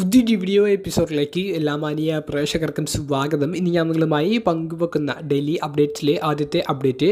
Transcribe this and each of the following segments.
പുതിയൊരു വീഡിയോ എപ്പിസോഡിലേക്ക് എല്ലാ മാനിയ പ്രേക്ഷകർക്കും സ്വാഗതം. ഇനി ഞാൻ നിങ്ങളുമായി പങ്കുവെക്കുന്ന ഡെയിലി അപ്ഡേറ്റ്സിലെ ആദ്യത്തെ update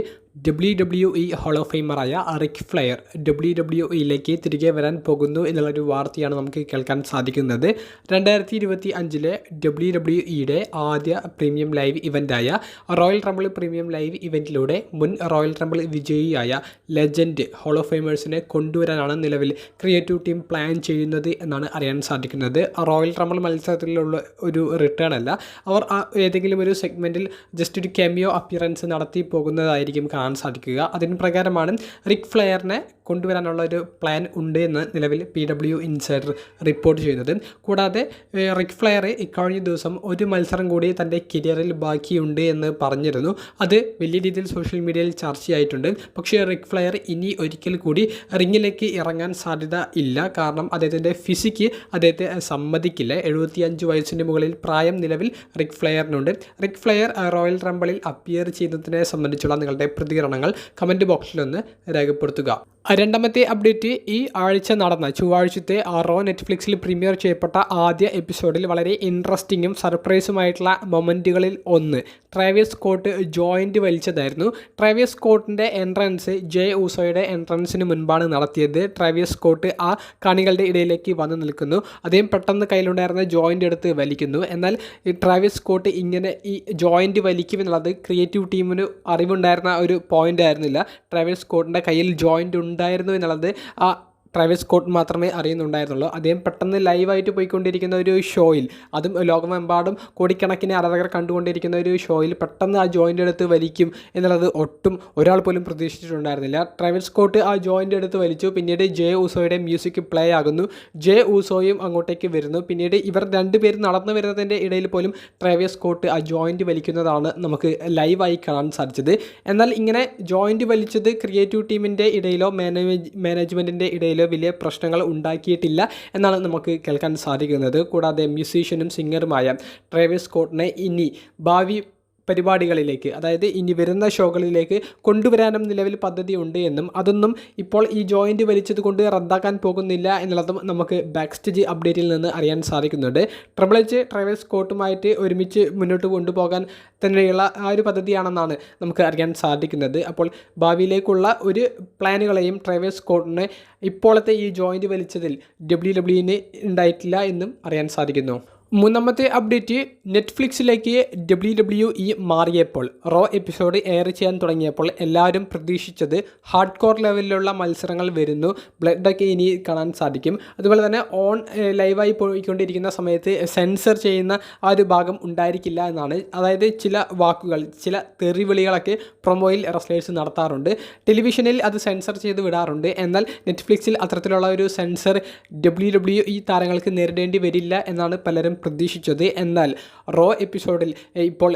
W W E hall of ഫെയിമറായ Ric Flair W W ഇയിലേക്ക് തിരികെ വരാൻ പോകുന്നു എന്നുള്ളൊരു വാർത്തയാണ് നമുക്ക് കേൾക്കാൻ സാധിക്കുന്നത്. രണ്ടായിരത്തി ഇരുപത്തി അഞ്ചിലെ ഡബ്ല്യു ഡബ്ല്യു ഇയുടെ ആദ്യ പ്രീമിയം ലൈവ് ഇവന്റായ റോയൽ റംബിൾ പ്രീമിയം ലൈവ് ഇവന്റിലൂടെ മുൻ റോയൽ റംബിൾ വിജയിയായ ലെജൻഡ് ഹോൾ ഓഫ് കൊണ്ടുവരാനാണ് നിലവിൽ ക്രിയേറ്റീവ് ടീം പ്ലാൻ ചെയ്യുന്നത് എന്നാണ് അറിയാൻ സാധിക്കുന്നത്. റോയൽ റംബിൾ മത്സരത്തിലുള്ള ഒരു റിട്ടേൺ അല്ല അവർ ഏതെങ്കിലും ഒരു സെഗ്മെന്റിൽ ജസ്റ്റ് ഒരു കെമിയോ അപ്പിയറൻസ് നടത്തി പോകുന്നതായിരിക്കും കാണാൻ സാധിക്കുക. അതിന് പ്രകാരമാണ് റിക് ഫ്ലെയറിനെ കൊണ്ടുവരാനുള്ള ഒരു പ്ലാൻ ഉണ്ട് എന്ന് നിലവിൽ പി ഡബ്ല്യു ഇൻസൈഡർ റിപ്പോർട്ട് ചെയ്യുന്നത് കൂടാതെ റിക് ഫ്ലെയർ ഇക്കഴിഞ്ഞ ദിവസം ഒരു മത്സരം കൂടി തന്റെ കരിയറിൽ ബാക്കിയുണ്ട് എന്ന് പറഞ്ഞിരുന്നു. അത് വലിയ രീതിയിൽ സോഷ്യൽ മീഡിയയിൽ ചർച്ചയായിട്ടുണ്ട്. പക്ഷേ റിക് ഫ്ലെയർ ഇനി ഒരിക്കൽ കൂടി റിങ്ങിലേക്ക് ഇറങ്ങാൻ സാധ്യത ഇല്ല. കാരണം അദ്ദേഹത്തിന്റെ ഫിസിക്ക് അദ്ദേഹത്തെ സമ്മതിക്കില്ല. എഴുപത്തിയഞ്ച് വയസ്സിന് മുകളിൽ പ്രായം നിലവിൽ റിക് ഫ്ലെയറിനുണ്ട് റിക് ഫ്ലെയർ റോയൽ റംബിളിൽ അപ്പിയർ ചെയ്യുന്നതിനെ സംബന്ധിച്ചുള്ള നിങ്ങളുടെ പ്രതികരണങ്ങൾ കമന്റ് ബോക്സിലൊന്ന് രേഖപ്പെടുത്തുക. രണ്ടാമത്തെ അപ്ഡേറ്റ് ഈ ആഴ്ച നടന്ന ചൊവ്വാഴ്ചത്തെ റോ നെറ്റ്ഫ്ലിക്സിൽ പ്രീമിയർ ചെയ്യപ്പെട്ട ആദ്യ എപ്പിസോഡിൽ വളരെ ഇൻട്രസ്റ്റിങ്ങും സർപ്രൈസുമായിട്ടുള്ള മൊമെന്റുകളിൽ ഒന്ന്. ട്രാവിയസ് സ്കോട്ട് ജോയിന്റ് വലിച്ചതായിരുന്നു. ട്രാവിയസ് സ്കോട്ടിന്റെ എൻട്രൻസ് ജെ ഊസോയുടെ എൻട്രൻസിന് മുൻപാണ് നടത്തിയത്. ട്രാവിയസ് സ്കോട്ട് ആ കണികളുടെ ഇടയിലേക്ക് വന്നു നിൽക്കുന്നു. അദ്ദേഹം പെട്ടെന്ന് കയ്യിലുണ്ടായിരുന്ന ജോയിന്റ് എടുത്ത് വലിക്കുന്നു. എന്നാൽ ഈ ട്രാവിയസ് സ്കോട്ട് ഇങ്ങനെ ഈ ജോയിന്റ് വലിക്കും എന്നുള്ളത് ക്രിയേറ്റീവ് ടീമിന് അറിവുണ്ടായിരുന്ന ഒരു പോയിന്റ് ആയിരുന്നില്ല ട്രാവിയസ് സ്കോട്ടിന്റെ കയ്യിൽ ജോയിന്റ് ഉണ്ടായിരുന്നു എന്നുള്ളത്. ആ ട്രാവിസ് സ്കോട്ട് മാത്രമേ അറിയുന്നുണ്ടായിരുന്നുള്ളൂ. അദ്ദേഹം പെട്ടെന്ന് ലൈവായിട്ട് പോയിക്കൊണ്ടിരിക്കുന്ന ഒരു ഷോയിൽ അതും ലോകമെമ്പാടും കോടിക്കണക്കിന് ആരാധകർ കണ്ടുകൊണ്ടിരിക്കുന്ന ഒരു ഷോയിൽ പെട്ടെന്ന് ആ ജോയിന്റ് എടുത്ത് വലിക്കും എന്നുള്ളത് ഒട്ടും ഒരാൾ പോലും പ്രതീക്ഷിച്ചിട്ടുണ്ടായിരുന്നില്ല. ട്രാവിസ് സ്കോട്ട് ആ ജോയിന്റ് എടുത്ത് വലിച്ചു. പിന്നീട് ജെ ഊസോയുടെ മ്യൂസിക് പ്ലേ ആകുന്നു. ജെ ഊസോയും അങ്ങോട്ടേക്ക് വരുന്നു. പിന്നീട് ഇവർ രണ്ടുപേരും നടന്നു വരുന്നതിന്റെ ഇടയിൽ പോലും ട്രാവിസ് സ്കോട്ട് ആ ജോയിന്റ് വലിക്കുന്നതാണ് നമുക്ക് ലൈവായി കാണാൻ സാധിച്ചത്. എന്നാൽ ഇങ്ങനെ ജോയിന്റ് വലിച്ചത് ക്രിയേറ്റീവ് ടീമിന്റെ ഇടയിലോ മാനേജ് മാനേജ്മെന്റിന്റെ ഇടയിലോ വലിയ പ്രശ്നങ്ങൾ ഉണ്ടാക്കിയിട്ടില്ല എന്നാണ് നമുക്ക് കേൾക്കാൻ സാധിക്കുന്നത്. കൂടാതെ മ്യൂസീഷ്യനും സിംഗറുമായ ട്രേവിസ് സ്കോട്ടിനെ ഇനി ഭാവി പരിപാടികളിലേക്ക് അതായത് ഇനി വരുന്ന ഷോകളിലേക്ക് കൊണ്ടുവരാനും നിലവിൽ പദ്ധതി ഉണ്ട് എന്നും അതൊന്നും ഇപ്പോൾ ഈ ജോയിന്റ് വലിച്ചത് കൊണ്ട് റദ്ദാക്കാൻ പോകുന്നില്ല എന്നുള്ളതും നമുക്ക് ബാക്ക് സ്റ്റേജ് അപ്ഡേറ്റിൽ നിന്ന് അറിയാൻ സാധിക്കുന്നുണ്ട്. ട്രിപ്പിൾ എച്ച് ട്രാവൽസ് സ്കോട്ടുമായിട്ട് ഒരുമിച്ച് മുന്നോട്ട് കൊണ്ടുപോകാൻ തന്നെയുള്ള ആ ഒരു പദ്ധതിയാണെന്നാണ് നമുക്ക് അറിയാൻ സാധിക്കുന്നത്. അപ്പോൾ ഭാവിയിലേക്കുള്ള ഒരു പ്ലാനുകളെയും ട്രാവൽസ് സ്കോട്ടിനെ ഇപ്പോഴത്തെ ഈ ജോയിന്റ് വലിച്ചതിൽ ഡബ്ല്യു ഡബ്ല്യുവിന് ഉണ്ടായിട്ടില്ല എന്നും അറിയാൻ സാധിക്കുന്നു. മൂന്നാമത്തെ അപ്ഡേറ്റ് നെറ്റ്ഫ്ലിക്സിലേക്ക് ഡബ്ല്യു ഡബ്ല്യു ഇ മാറിയപ്പോൾ റോ എപ്പിസോഡ് എയർ ചെയ്യാൻ തുടങ്ങിയപ്പോൾ എല്ലാവരും പ്രതീക്ഷിച്ചത് ഹാർഡ് കോർ ലെവലിലുള്ള മത്സരങ്ങൾ വരുന്നു. ബ്ലഡൊക്കെ ഇനി കാണാൻ സാധിക്കും. അതുപോലെ തന്നെ ഓൺ ലൈവായി പോയിക്കൊണ്ടിരിക്കുന്ന സമയത്ത് സെൻസർ ചെയ്യുന്ന ആ ഒരു ഭാഗം ഉണ്ടായിരിക്കില്ല എന്നാണ്. അതായത് ചില വാക്കുകൾ ചില തെറിവിളികളൊക്കെ പ്രൊമോയിൽ റെസ്ലേഴ്സ് നടത്താറുണ്ട്. ടെലിവിഷനിൽ അത് സെൻസർ ചെയ്ത് വിടാറുണ്ട്. എന്നാൽ നെറ്റ്ഫ്ലിക്സിൽ അത്തരത്തിലുള്ള ഒരു സെൻസർ ഡബ്ല്യു ഡബ്ല്യു ഇ താരങ്ങൾക്ക് നേരിടേണ്ടി വരില്ല എന്നാണ് പലരും പ്രതീക്ഷിച്ചത്. എന്നാൽ റോ എപ്പിസോഡിൽ ഇപ്പോൾ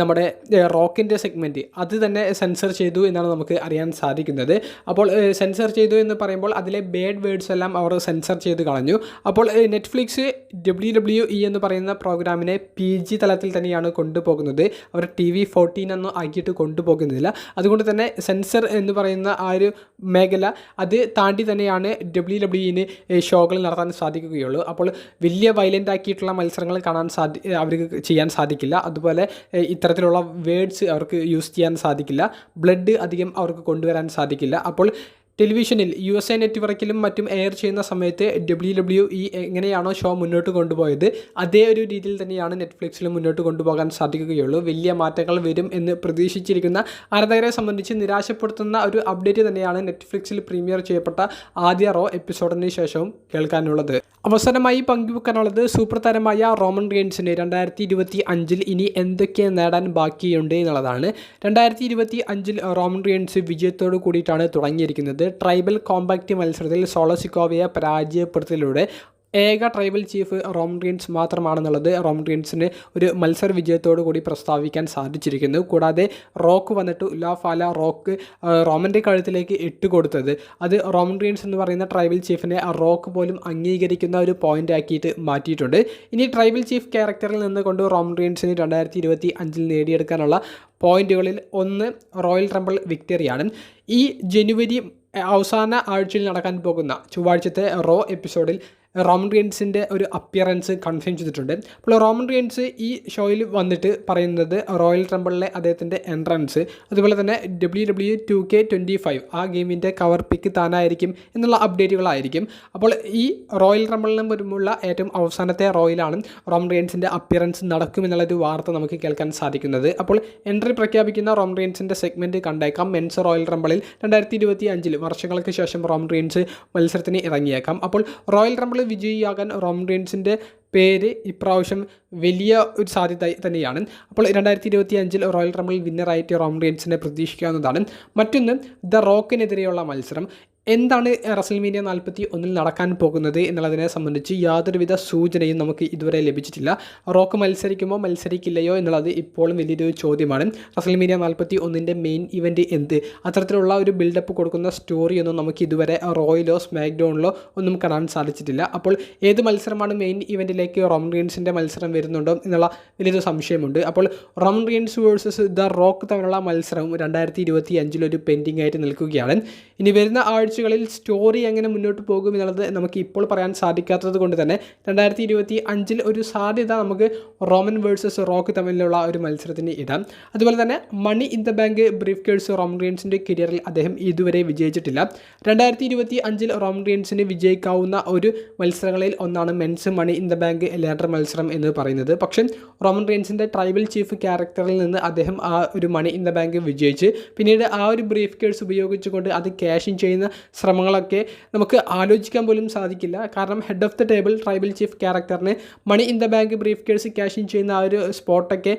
നമ്മുടെ റോക്കിന്റെ സെഗ്മെന്റ് അത് തന്നെ സെൻസർ ചെയ്തു എന്നാണ് നമുക്ക് അറിയാൻ സാധിക്കുന്നത്. അപ്പോൾ സെൻസർ ചെയ്തു എന്ന് പറയുമ്പോൾ അതിലെ ബേഡ് വേഡ്സ് എല്ലാം അവർ സെൻസർ ചെയ്ത് കളഞ്ഞു. അപ്പോൾ നെറ്റ്ഫ്ലിക്സ് ഡബ്ല്യു ഡബ്ല്യു ഇ എന്ന് പറയുന്ന പ്രോഗ്രാമിനെ പി ജി തലത്തിൽ തന്നെയാണ് കൊണ്ടുപോകുന്നത്. അവർ ടി വി ഫോർട്ടീൻ ഒന്നും ആക്കിയിട്ട് കൊണ്ടുപോകുന്നില്ല. അതുകൊണ്ട് തന്നെ സെൻസർ എന്ന് പറയുന്ന ആ ഒരു മേഖല അത് താണ്ടി തന്നെയാണ് ഡബ്ല്യു ഡബ്ല്യു ഇന് ഷോകൾ നടത്താൻ സാധിക്കുകയുള്ളൂ. അപ്പോൾ വലിയ വയലന്റ് ആക്കിയിട്ടുള്ള മത്സരങ്ങൾ കാണാൻ സാധി അവർക്ക് ചെയ്യാൻ സാധിക്കില്ല. അതുപോലെ ഇത്തരത്തിലുള്ള വേഡ്സ് അവർക്ക് യൂസ് ചെയ്യാൻ സാധിക്കില്ല. ബ്ലഡ് അധികം അവർക്ക് കൊണ്ടുവരാൻ സാധിക്കില്ല. അപ്പോൾ ടെലിവിഷനിൽ യു എസ് എ നെറ്റ്വർക്കിലും മറ്റും എയർ ചെയ്യുന്ന സമയത്ത് ഡബ്ല്യു ഡബ്ല്യു ഇ എങ്ങനെയാണോ ഷോ മുന്നോട്ട് കൊണ്ടുപോയത് അതേ ഒരു രീതിയിൽ തന്നെയാണ് നെറ്റ്ഫ്ലിക്സിലും മുന്നോട്ട് കൊണ്ടുപോകാൻ സാധിക്കുകയുള്ളൂ. വലിയ മാറ്റങ്ങൾ വരും എന്ന് പ്രതീക്ഷിച്ചിരിക്കുന്ന ആരാധകരെ സംബന്ധിച്ച് നിരാശപ്പെടുത്തുന്ന ഒരു അപ്ഡേറ്റ് തന്നെയാണ് നെറ്റ്ഫ്ലിക്സിൽ പ്രീമിയർ ചെയ്യപ്പെട്ട ആദ്യ റോ എപ്പിസോഡിന് ശേഷവും കേൾക്കാനുള്ളത്. അവസാനമായി പങ്കുവെക്കാനുള്ളത് സൂപ്പർ താരമായ റോമൻ റെയിൻസിന് രണ്ടായിരത്തി ഇരുപത്തി അഞ്ചിൽ ഇനി എന്തൊക്കെ നേടാൻ ബാക്കിയുണ്ട് എന്നുള്ളതാണ്. രണ്ടായിരത്തി ഇരുപത്തി അഞ്ചിൽ റോമൻ റെയിൻസ് വിജയത്തോട് കൂടിയിട്ടാണ് തുടങ്ങിയിരിക്കുന്നത്. ട്രൈബൽ കോമ്പാക്റ്റ് മത്സരത്തിൽ സോളസിക്കോവയെ പരാജയപ്പെടുത്തലിലൂടെ ഏക ട്രൈബൽ ചീഫ് റോംഡ്രിയൻസ് മാത്രമാണെന്നുള്ളത് റോംഡ്രിയൻസിന് ഒരു മത്സര വിജയത്തോടു കൂടി പ്രസ്താവിക്കാൻ സാധിച്ചിരിക്കുന്നു. കൂടാതെ റോക്ക് വന്നിട്ട് ഉലാഫാല റോക്ക് റോമന്റെ കഴുത്തിലേക്ക് ഇട്ട് കൊടുത്തത്. അത് റോംഡ്രിയൻസ് എന്ന് പറയുന്ന ട്രൈബൽ ചീഫിനെ റോക്ക് പോലും അംഗീകരിക്കുന്ന ഒരു പോയിന്റ് ആക്കിയിട്ട് മാറ്റിയിട്ടുണ്ട്. ഇനി ട്രൈബൽ ചീഫ് ക്യാരക്ടറിൽ നിന്ന് കൊണ്ട് റോം റീൻസിന് രണ്ടായിരത്തി ഇരുപത്തി അഞ്ചിൽ നേടിയെടുക്കാനുള്ള പോയിന്റുകളിൽ ഒന്ന് റോയൽ ട്രംബിൾ വിക്ടറിയാണ്. ഈ ജനുവരി അവസാന ആഴ്ചയിൽ നടക്കാൻ പോകുന്ന ചൊവ്വാഴ്ചത്തെ റോ എപ്പിസോഡിൽ റോമൻ റിയൻസിന്റെ ഒരു അപ്പിയറൻസ് കൺഫേം ചെയ്തിട്ടുണ്ട്. അപ്പോൾ റോമൻ റിയൻസ് ഈ ഷോയിൽ വന്നിട്ട് പറയുന്നത് റോയൽ ട്രംബിളിലെ അദ്ദേഹത്തിന്റെ എൻട്രൻസ് അതുപോലെ തന്നെ W W two K twenty five ആ ഗെയിമിന്റെ കവർ പിക്ക് താനായിരിക്കും എന്നുള്ള അപ്ഡേറ്റുകളായിരിക്കും അപ്പോൾ ഈ റോയൽ ട്രംബിളിന് വരുമ്പോഴുള്ള ഏറ്റവും അവസാനത്തെ റോയിലാണ് റോമൻ റിയൻസിന്റെ അപ്പിയറൻസ് നടക്കുമെന്നുള്ളൊരു വാർത്ത നമുക്ക് കേൾക്കാൻ സാധിക്കുന്നത്. അപ്പോൾ എൻട്രി പ്രഖ്യാപിക്കുന്ന റോമൻ റിയൻസിന്റെ സെഗ്മെന്റ് കണ്ടേക്കാം. മെൻസ് റോയൽ ട്രംബിളിൽ രണ്ടായിരത്തി ഇരുപത്തി അഞ്ചിൽ വർഷങ്ങൾക്ക് ശേഷം റോമൻ റിയൻസ് മത്സരത്തിന് ഇറങ്ങിയേക്കാം. അപ്പോൾ റോയൽ ട്രംബിൾ വിജയിയാകാൻ റോംഡ്രീൻസിന്റെ പേര് ഇപ്രാവശ്യം വലിയ ഒരു സാധ്യത തന്നെയാണ്. അപ്പോൾ രണ്ടായിരത്തി ഇരുപത്തി അഞ്ചിൽ റോയൽ റംബിൾ വിന്നറായിട്ട് റോമൻ റിയൻസിനെ പ്രതീക്ഷിക്കാവുന്നതാണ്. മറ്റൊന്ന് ദ റോക്കിനെതിരെയുള്ള മത്സരം. എന്താണ് റസൽമീനിയ നാൽപ്പത്തി ഒന്നിൽ നടക്കാൻ പോകുന്നത് എന്നുള്ളതിനെ സംബന്ധിച്ച് യാതൊരുവിധ സൂചനയും നമുക്ക് ഇതുവരെ ലഭിച്ചിട്ടില്ല. റോക്ക് മത്സരിക്കുമോ മത്സരിക്കില്ലയോ എന്നുള്ളത് ഇപ്പോഴും വലിയൊരു ചോദ്യമാണ്. റസൽ മീനിയ നാൽപ്പത്തി ഒന്നിന്റെ മെയിൻ ഇവന്റ് എന്ത്? അത്തരത്തിലുള്ള ഒരു ബിൽഡപ്പ് കൊടുക്കുന്ന സ്റ്റോറിയൊന്നും നമുക്ക് ഇതുവരെ റോയിലോ സ്മാക്ഡോണിലോ ഒന്നും കാണാൻ സാധിച്ചിട്ടില്ല. അപ്പോൾ ഏത് മത്സരമാണ് മെയിൻ ഇവന്റിലേക്ക് റോമൻ റീൻസിന്റെ മത്സരം വരുന്നുണ്ടോ എന്നുള്ള വലിയൊരു സംശയമുണ്ട്. അപ്പോൾ Roman Reigns versus the Rock തമ്മിലുള്ള മത്സരവും രണ്ടായിരത്തി ഇരുപത്തി അഞ്ചിലൊരു പെൻഡിംഗ് ആയിട്ട് നിൽക്കുകയാണ്. ഇനി വരുന്ന ആഴ്ചകളിൽ സ്റ്റോറി എങ്ങനെ മുന്നോട്ട് പോകും എന്നുള്ളത് നമുക്ക് ഇപ്പോൾ പറയാൻ സാധിക്കാത്തത് കൊണ്ട് തന്നെ രണ്ടായിരത്തി ഇരുപത്തി അഞ്ചിൽ ഒരു സാധ്യത നമുക്ക് റോമൻ വേഴ്സസ് റോക്ക് തമ്മിലുള്ള ഒരു മത്സരത്തിന് ഇടാം. അതുപോലെ തന്നെ money in the bank briefcase Roman റിയൻസിന്റെ കരിയറിൽ അദ്ദേഹം ഇതുവരെ വിജയിച്ചിട്ടില്ല. രണ്ടായിരത്തി ഇരുപത്തി അഞ്ചിൽ റോമൻ റിയൻസിന് വിജയിക്കാവുന്ന ഒരു മത്സരങ്ങളിൽ ഒന്നാണ് men's money in the bank ladder മത്സരം എന്ന് പറയുന്നത്. പക്ഷേ റോമൻ റിയൻസിന്റെ ട്രൈബൽ ചീഫ് ക്യാരക്ടറിൽ നിന്ന് അദ്ദേഹം ആ ഒരു മണി ഇൻ ദ ബാങ്ക് വിജയിച്ച് പിന്നീട് ആ ഒരു ബ്രീഫ് കേഴ്സ് ഉപയോഗിച്ചുകൊണ്ട് അത് ക്യാഷ് ചെയ്യുന്ന ശ്രമങ്ങളൊക്കെ നമുക്ക് ആലോചിക്കാൻ പോലും സാധിക്കില്ല. കാരണം head of the table tribal chief ക്യാരക്ടറിന് money in the bank briefcase cash in ചെയ്യുന്ന ആ ഒരു സ്പോട്ടൊക്കെ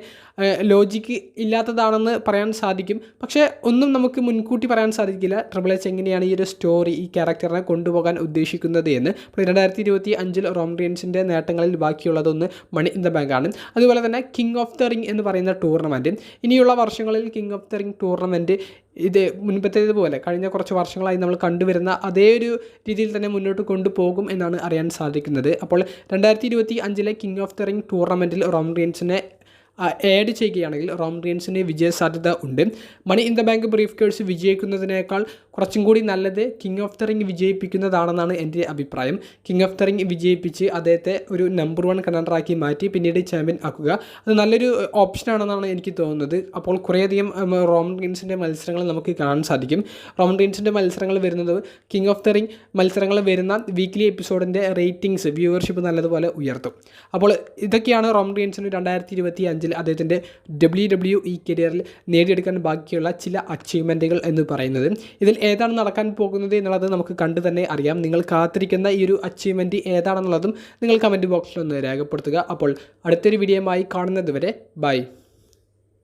ലോജിക്ക് ഇല്ലാത്തതാണെന്ന് പറയാൻ സാധിക്കും. പക്ഷേ ഒന്നും നമുക്ക് മുൻകൂട്ടി പറയാൻ സാധിക്കില്ല. ട്രിബിൾ എച്ച് എങ്ങനെയാണ് ഈ ഒരു സ്റ്റോറി ഈ ക്യാരക്ടറിനെ കൊണ്ടുപോകാൻ ഉദ്ദേശിക്കുന്നത് എന്ന്. അപ്പോൾ രണ്ടായിരത്തി ഇരുപത്തി അഞ്ചിൽ റോംറിയൻസിന്റെ നേട്ടങ്ങളിൽ ബാക്കിയുള്ളതൊന്ന് മണി ഇൻ ദ ആണ്. അതുപോലെ തന്നെ കിങ് ഓഫ് ദ റിംഗ് എന്ന് പറയുന്ന ടൂർണമെന്റ് ഇനിയുള്ള വർഷങ്ങളിൽ king of the ring tournament ഇത് മുൻപത്തേതുപോലെ കഴിഞ്ഞ കുറച്ച് വർഷങ്ങളായി നമ്മൾ കണ്ടുവരുന്ന അതേ ഒരു രീതിയിൽ തന്നെ മുന്നോട്ട് കൊണ്ടുപോകും എന്നാണ് അറിയാൻ സാധിക്കുന്നത്. അപ്പോൾ രണ്ടായിരത്തി ഇരുപത്തി അഞ്ചിലെ കിങ് ഓഫ് ദ റിംഗ് ടൂർണമെന്റിൽ റോംറിയൻസിനെ ആഡ് ചെയ്യുകയാണെങ്കിൽ റോംറിയൻസിന് വിജയ സാധ്യത ഉണ്ട്. Money in the bank briefcase വിജയിക്കുന്നതിനേക്കാൾ കുറച്ചും കൂടി നല്ലത് കിങ് ഓഫ് ദ റിംഗ് വിജയിപ്പിക്കുന്നതാണെന്നാണ് എന്റെ അഭിപ്രായം. കിങ് ഓഫ് ദ റിംഗ് വിജയിപ്പിച്ച് അദ്ദേഹത്തെ ഒരു നമ്പർ വൺ കണ്ടറാക്കി മാറ്റി പിന്നീട് ചാമ്പ്യൻ ആക്കുക. അത് നല്ലൊരു ഓപ്ഷനാണെന്നാണ് എനിക്ക് തോന്നുന്നത്. അപ്പോൾ കുറേയധികം റോമൻ റീൻസിന്റെ മത്സരങ്ങൾ നമുക്ക് കാണാൻ സാധിക്കും. റോമൻ റീൻസിന്റെ മത്സരങ്ങൾ വരുന്നത് കിങ് ഓഫ് ദ റിംഗ് മത്സരങ്ങൾ വരുന്ന വീക്ക്ലി എപ്പിസോഡിന്റെ റേറ്റിംഗ്സ് വ്യൂവർഷിപ്പ് നല്ലതുപോലെ ഉയർത്തും. അപ്പോൾ ഇതൊക്കെയാണ് റോമൻ റീൻസിന് രണ്ടായിരത്തി ഇരുപത്തി അഞ്ചിൽ അദ്ദേഹത്തിന്റെ ഡബ്ല്യു ഡബ്ല്യു ഇ കരിയറിൽ നേടിയെടുക്കാൻ ബാക്കിയുള്ള ചില അച്ചീവ്മെന്റുകൾ എന്ന് പറയുന്നത്. ഇതിൽ ഏതാണ് നടക്കാൻ പോകുന്നത് എന്നുള്ളത് നമുക്ക് കണ്ടു തന്നെ അറിയാം. നിങ്ങൾ കാത്തിരിക്കുന്ന ഈ ഒരു അച്ചീവ്മെന്റ് ഏതാണെന്നുള്ളതും നിങ്ങൾ കമന്റ് ബോക്സിൽ ഒന്ന് രേഖപ്പെടുത്തുക. അപ്പോൾ അടുത്തൊരു വീഡിയോയുമായി കാണുന്നത് വരെ ബൈ